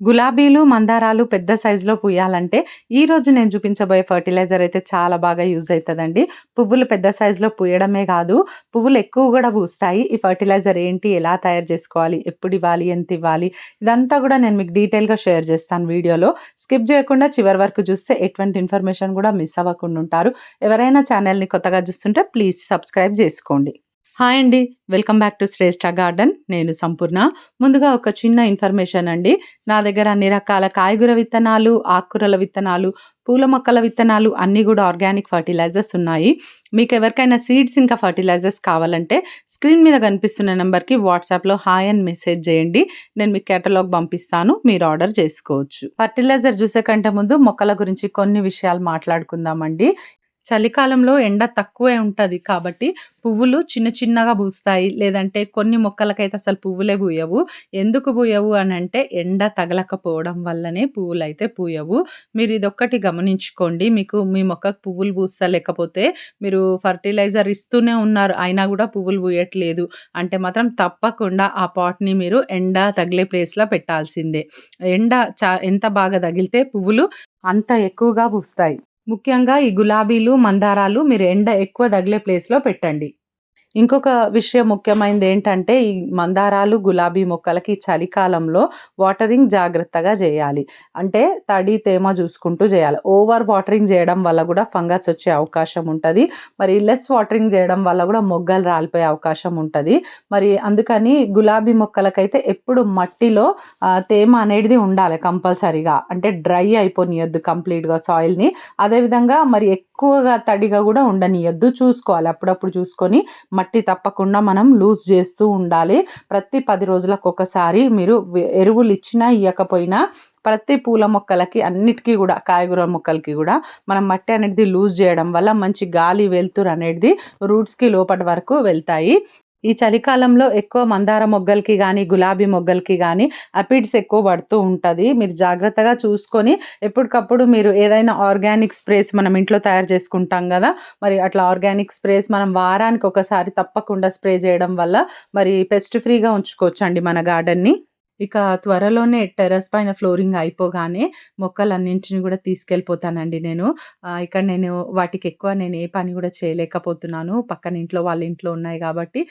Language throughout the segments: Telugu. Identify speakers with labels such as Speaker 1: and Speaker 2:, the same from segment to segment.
Speaker 1: గులాబీలు, మందారాలు పెద్ద సైజులో పూయాలంటే, ఈరోజు నేను చూపించబోయే ఫర్టిలైజర్ అయితే చాలా బాగా యూజ్ అవుతుందండి పువ్వులు పెద్ద సైజులో పూయడమే కాదు, పువ్వులు ఎక్కువ కూడా పూస్తాయి. ఈ ఫర్టిలైజర్ ఏంటి? ఎలా తయారు చేసుకోవాలి? ఎప్పుడు ఇవ్వాలి? ఎంత ఇవ్వాలి? ఇదంతా కూడా నేను మీకు డీటెయిల్‌గా షేర్ చేస్తాను వీడియోలో. స్కిప్ చేయకుండా చివరి వరకు చూస్తే ఎటువంటి ఇన్ఫర్మేషన్ కూడా మిస్ అవ్వకుండా ఉంటారు. ఎవరైనా ఛానల్‌ని కొత్తగా చూస్తుంటే ప్లీజ్ సబ్స్క్రైబ్ చేసుకోండి. హాయ్ అండి. Welcome back to Shreshta Garden. నేను సంపూర్ణ. ముందుగా ఒక చిన్న ఇన్ఫర్మేషన్ అండి. నా దగ్గర అన్ని రకాల కాయగూర విత్తనాలు, ఆకుకూరల విత్తనాలు, పూల మొక్కల విత్తనాలు అన్నీ కూడా ఆర్గానిక్ ఫర్టిలైజర్స్ ఉన్నాయి. మీకు ఎవరికైనా సీడ్స్ ఇంకా ఫర్టిలైజర్స్ కావాలంటే స్క్రీన్ మీద కనిపిస్తున్న నెంబర్‌కి వాట్సాప్‌లో హాయ్ అని మెసేజ్ చేయండి. నేను మీకు కేటలాగ్ పంపిస్తాను. మీరు ఆర్డర్ చేసుకోవచ్చు. ఫర్టిలైజర్ చూసే కంటే ముందు మొక్కల గురించి కొన్ని విషయాలు మాట్లాడుకుందామండి. చలికాలంలో ఎండ తక్కువే ఉంటుంది కాబట్టి పువ్వులు చిన్న చిన్నగా పూస్తాయి. లేదంటే కొన్ని మొక్కలకైతే అసలు పువ్వులే పూయవు. ఎందుకు పూయవు అని అంటే ఎండ తగలకపోవడం వల్లనే పువ్వులు అయితే పూయవు. మీరు ఇదొక్కటి గమనించుకోండి. మీకు మీ మొక్కకు పువ్వులు పూస్తలేకపోతే మీరు ఫర్టిలైజర్ ఇస్తూనే ఉన్నారు. అయినా కూడా పువ్వులు పూయట్లేదు అంటే మాత్రం తప్పకుండా ఆ పాట్‌ని మీరు ఎండ తగిలే ప్లేస్‌లో పెట్టాల్సిందే. ఎండ చా ఎంత బాగా తగిలితే పువ్వులు అంత ఎక్కువగా పూస్తాయి. ముఖ్యంగా ఈ గులాబీలు, మందారాలు మీరు ఎండ ఎక్కువ తగిలే ప్లేస్‌లో పెట్టండి. ఇంకొక విషయం ముఖ్యమైనది ఏంటంటే ఈ మందారాలు, గులాబీ మొక్కలకి చలికాలంలో వాటరింగ్ జాగ్రత్తగా చేయాలి. అంటే తడి, తేమ చూసుకుంటూ చేయాలి. ఓవర్ వాటరింగ్ చేయడం వల్ల కూడా ఫంగస్ వచ్చే అవకాశం ఉంటుంది మరి లెస్ వాటరింగ్ చేయడం వల్ల కూడా మొగ్గలు రాలిపోయే అవకాశం ఉంటుంది మరి అందుకని గులాబీ మొక్కలకైతే ఎప్పుడు మట్టిలో తేమ అనేది ఉండాలి కంపల్సరీగా. అంటే డ్రై అయిపోనియద్దు కంప్లీట్‌గా సాయిల్‌ని. అదేవిధంగా మరి ఎక్కువగా తడిగా కూడా ఉండనియద్దు. చూసుకోవాలి. అప్పుడప్పుడు చూసుకొని మట్టి తప్పకుండా మనం లూజ్ చేస్తూ ఉండాలి. ప్రతి పది రోజులకు ఒకసారి మీరు ఎరువులు ఇచ్చినా, ఇవ్వకపోయినా ప్రతి పూల మొక్కలకి అన్నిటికీ కూడా కాయగూర మొక్కలకి కూడా మనం మట్టి అనేది లూజ్ చేయడం వల్ల మంచి గాలి, వెలుతురు అనేది రూట్స్‌కి లోపటి వరకు వెళ్తాయి. ఈ చలికాలంలో ఎక్కువ మందార మొగ్గలకి కానీ గులాబీ మొగ్గలకి కానీ అపిడ్స్ ఎక్కువ పడుతూ ఉంటుంది మీరు జాగ్రత్తగా చూసుకొని ఎప్పటికప్పుడు మీరు ఏదైనా ఆర్గానిక్ స్ప్రేస్ మనం ఇంట్లో తయారు చేసుకుంటాం కదా మరి అట్లా ఆర్గానిక్ స్ప్రేస్ మనం వారానికి ఒకసారి తప్పకుండా స్ప్రే చేయడం వల్ల మరి పెస్ట్ ఫ్రీగా ఉంచుకోవచ్చండి మన గార్డెన్‌ని. ఇక త్వరలోనే టెర్రస్ పైన ఫ్లోరింగ్ అయిపోగానే మొక్కలన్నింటిని కూడా తీసుకెళ్ళిపోతానండి నేను. ఇక్కడ నేను వాటికి ఎక్కువ నేను ఏ పని కూడా చేయలేకపోతున్నాను. పక్కన ఇంట్లో వాళ్ళ ఇంట్లో ఉన్నాయి కాబట్టి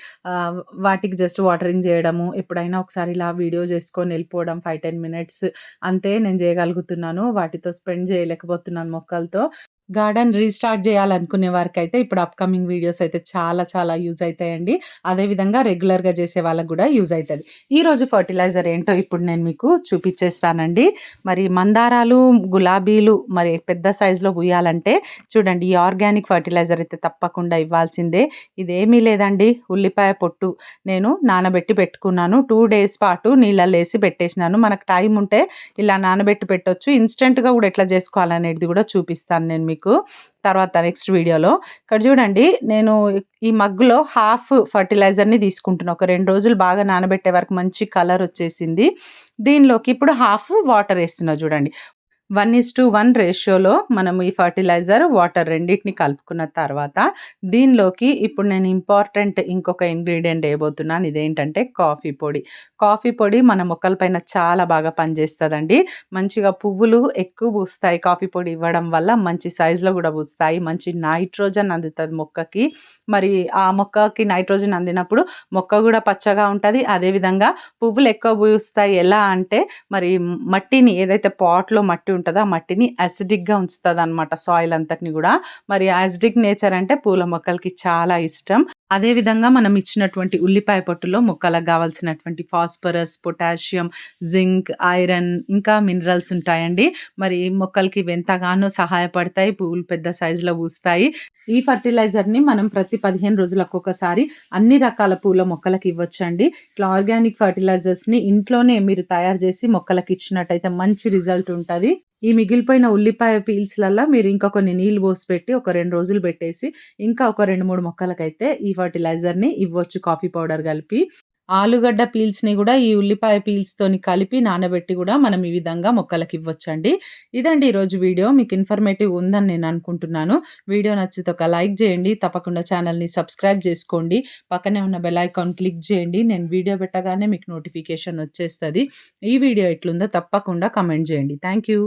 Speaker 1: వాటికి జస్ట్ వాటరింగ్ చేయడము, ఎప్పుడైనా ఒకసారి ఇలా వీడియో చేసుకొని వెళ్ళిపోవడం 5, 10 మినిట్స్ అంతే నేను చేయగలుగుతున్నాను. వాటితో స్పెండ్ చేయలేకపోతున్నాను మొక్కలతో. గార్డెన్ రీస్టార్ట్ చేయాలనుకునే వారికైతే ఇప్పుడు అప్‌కమింగ్ వీడియోస్ అయితే చాలా చాలా యూజ్ అవుతాయండి అదేవిధంగా రెగ్యులర్‌గా చేసే వాళ్ళకు కూడా యూజ్ అవుతుంది ఈరోజు ఫర్టిలైజర్ ఏంటో ఇప్పుడు నేను మీకు చూపించేస్తానండి. మరి మందారాలు, గులాబీలు మరి పెద్ద సైజులో పూయాలంటే చూడండి ఈ ఆర్గానిక్ ఫర్టిలైజర్ అయితే తప్పకుండా ఇవ్వాల్సిందే. ఇదేమీ లేదండి ఉల్లిపాయ పొట్టు నేను నానబెట్టి పెట్టుకున్నాను. టూ డేస్ పాటు నీళ్ళల్లో ఏసి పెట్టేసినాను. మనకు టైం ఉంటే ఇలా నానబెట్టి పెట్టొచ్చు. ఇన్స్టెంట్గా కూడా ఎట్లా చేసుకోవాలనేది కూడా చూపిస్తాను నేను మీకు తర్వాత నెక్స్ట్ వీడియోలో. ఇక్కడ చూడండి నేను ఈ మగ్గులో హాఫ్ ఫర్టిలైజర్‌ని తీసుకుంటున్నాను ఒక రెండు రోజులు బాగా నానబెట్టే వరకు మంచి కలర్ వచ్చేసింది. దీనిలోకి ఇప్పుడు హాఫ్ వాటర్ వేస్తున్నా చూడండి. 1:1 రేషియోలో మనం ఈ ఫర్టిలైజర్, వాటర్ రెండింటిని కలుపుకున్న తర్వాత దీనిలోకి ఇప్పుడు నేను ఇంపార్టెంట్ ఇంకొక ఇంగ్రీడియంట్ వేయబోతున్నాను ఇదేంటంటే కాఫీ పొడి. కాఫీ పొడి మన మొక్కల పైన చాలా బాగా పనిచేస్తుందండి మంచిగా పువ్వులు ఎక్కువ పూస్తాయి కాఫీ పొడి ఇవ్వడం వల్ల. మంచి సైజులో కూడా పూస్తాయి. మంచి నైట్రోజన్ అందుతుంది మొక్కకి. మరి ఆ మొక్కకి నైట్రోజన్ అందినప్పుడు మొక్క కూడా పచ్చగా ఉంటుంది అదేవిధంగా పువ్వులు ఎక్కువ పూస్తాయి. ఎలా అంటే మరి మట్టిని ఏదైతే పాట్‌లో మట్టి ఉంటుంది ఆ మట్టిని అసిడిక్‌గా అనమాట సాయిల్ అంతటిని కూడా. మరి అసిడిక్ నేచర్ అంటే పూల మొక్కలకి చాలా ఇష్టం. అదేవిధంగా మనం ఇచ్చినటువంటి ఉల్లిపాయ పొట్టులో మొక్కలకు కావాల్సినటువంటి ఫాస్ఫరస్, పొటాషియం, జింక్, ఐరన్ ఇంకా మినరల్స్ ఉంటాయండి. మరి మొక్కలకి ఎంతగానో సహాయపడతాయి. పువ్వులు పెద్ద సైజులో పూస్తాయి. ఈ ఫర్టిలైజర్‌ని మనం ప్రతి 15 రోజులకొకసారి అన్ని రకాల పూల మొక్కలకి ఇవ్వచ్చండి ఇట్లా ఆర్గానిక్ ఫర్టిలైజర్స్‌ని ఇంట్లోనే మీరు తయారు చేసి మొక్కలకి ఇచ్చినట్టయితే మంచి రిజల్ట్ ఉంటుంది ఈ మిగిలిపోయిన ఉల్లిపాయ పీల్స్లల్లో మీరు ఇంకా కొన్ని నీళ్ళు పోసి పెట్టి ఒక రెండు రోజులు పెట్టేసి ఇంకా ఒక 2, 3 మొక్కలకైతే ఈ ఫర్టిలైజర్‌ని ఇవ్వచ్చు కాఫీ పౌడర్ కలిపి. ఆలుగడ్డ పీల్స్‌ని కూడా ఈ ఉల్లిపాయ పీల్స్‌తోని కలిపి నానబెట్టి కూడా మనం ఈ విధంగా మొక్కలకివ్వొచ్చండి. ఇదండి ఈరోజు వీడియో. మీకు ఇన్ఫర్మేటివ్ ఉందని నేను అనుకుంటున్నాను. వీడియో నచ్చితే ఒక లైక్ చేయండి తప్పకుండా ఛానల్‌ని సబ్స్క్రైబ్ చేసుకోండి పక్కనే ఉన్న బెల్ ఐకాన్ క్లిక్ చేయండి నేను వీడియో పెట్టగానే మీకు నోటిఫికేషన్ వచ్చేస్తుంది ఈ వీడియో ఎట్లుందో తప్పకుండా కమెంట్ చేయండి థ్యాంక్ యూ.